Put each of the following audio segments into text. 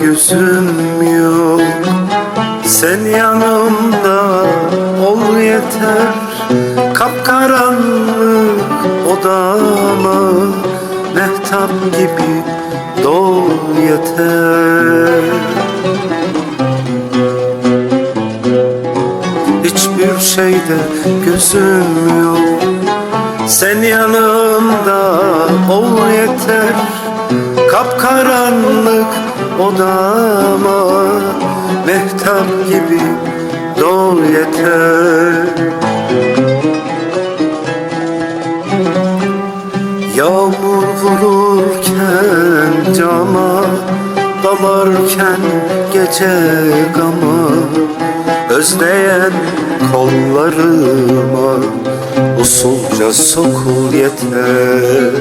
gözüm yok. Sen yanımda ol yeter. Kapkaranlık odama Mehtap gibi doğ yeter. Hiçbir şeyde gözüm yok. Sen yanımda ol yeter Kapkaranlık odama Mehtap gibi doğ yeter. Yağmur vururken cama Dalarken gece gama Özleyen kollarıma Usulca sokul yeter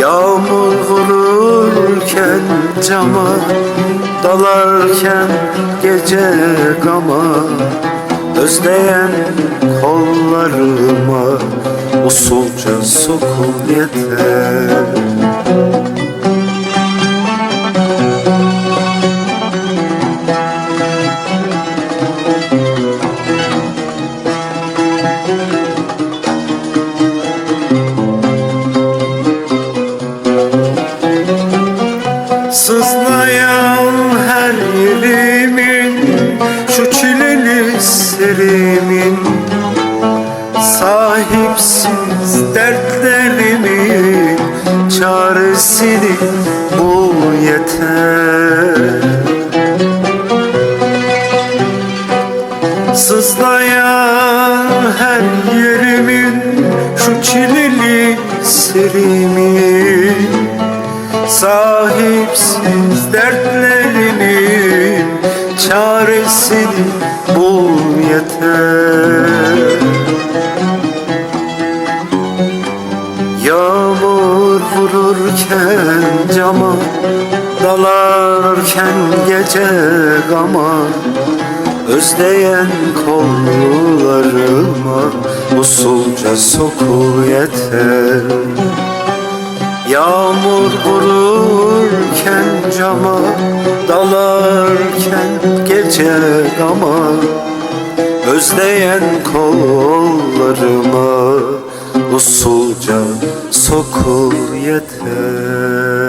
Yağmur vururken cama Dalarken gece gama. Özleyen kollarıma Usulca sokul yeter Sahipsiz dertlerimin Çaresini bul yeter. Sızlayan her yerimin Şu çileli serimin Sahipsiz dertlerimin çaresini Yağmur vururken cama Dalarken gece gama. Özleyen kollarıma Usulca sokul yeter. Yağmur vururken cama Dalarken gece gama. Özleyen kollarıma Usulca sokul yeter